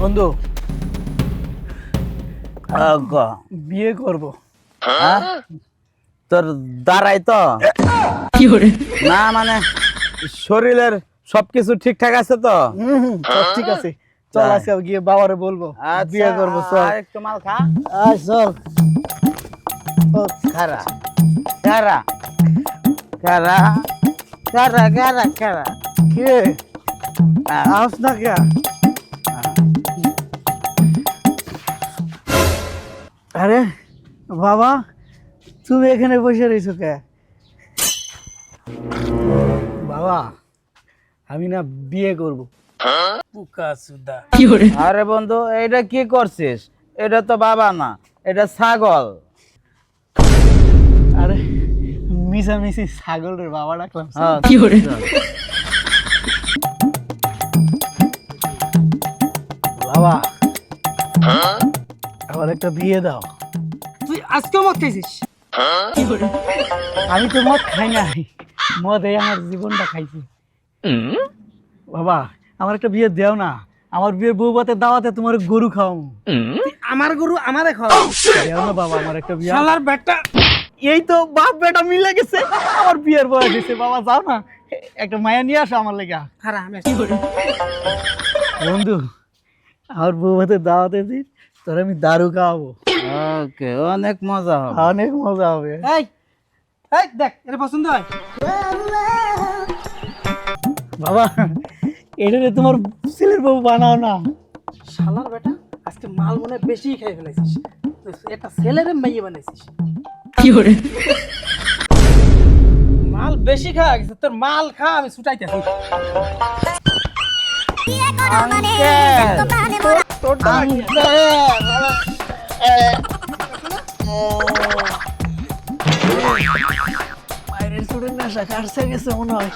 বন্ধু বিয়ে করব। হ্যাঁ? তোর দাঁড়াই তো। না মানে শরীরের সবকিছু ঠিকঠাক আছে তো? সব ঠিক আছে। চল। আজকে গিয়ে বাবারে বলব বিয়ে করব চল। একটু মাল খা। চল। খারা। খারা। খারা। খারা খারা খারা। কে? আস না কে? আরে বাবা তুমি এখানে বসে রয়েছো কে? বাবা আমি না বিয়ে করব। পুকা সুদা। আরে বন্ধু এটা কি করছিস? এটা তো বাবা না এটা ছাগল। আরে মিশামিশি ছাগল রে বাবা ডাকলাম হ্যাঁ, বাবা আমার একটা বিয়ে দাও। তুই আজকেও মদ খাইছিস? আমি তো মদ খাই নাই। মদ এই আমার জীবনটা খাইছি। বাবা আমার একটা বিয়ে দেও না। আমার বিয়ের বউ বাতে দাওয়াতে তোমার গরু তুই আমার গরু আমারে খাওয়া দেও না বাবা আমার একটা বিয়ে। শালার বেটা। এই তো বাপ বেটা মিলে গেছে। আমার বিয়ের বয়স হয়েছে বাবা যাও না। একটা মায়া নিয়ে আসো আমার লেগা। বন্ধু আমার বউ বাতে দাওয়াতে দিন তোর আমি দারু খাওয়াবো। ওকে অনেক মজা হবে। অনেক মজা হবে। এই এই দেখ এটা পছন্দ হয়। বাবা এটা রে তোমার ছেলের বউ বানাও না। শালার বেটা আজকে মাল মনে বেশি খাই ফেলেছিস। তুই একটা ছেলেরে মেয়ে বানাইছিস মাল বেশি খাওয়া গেছে তোর মাল খা আমি ছুটাইতেছি বাইরের ছোটের নেশা কাটছে গেছে মনে হয়।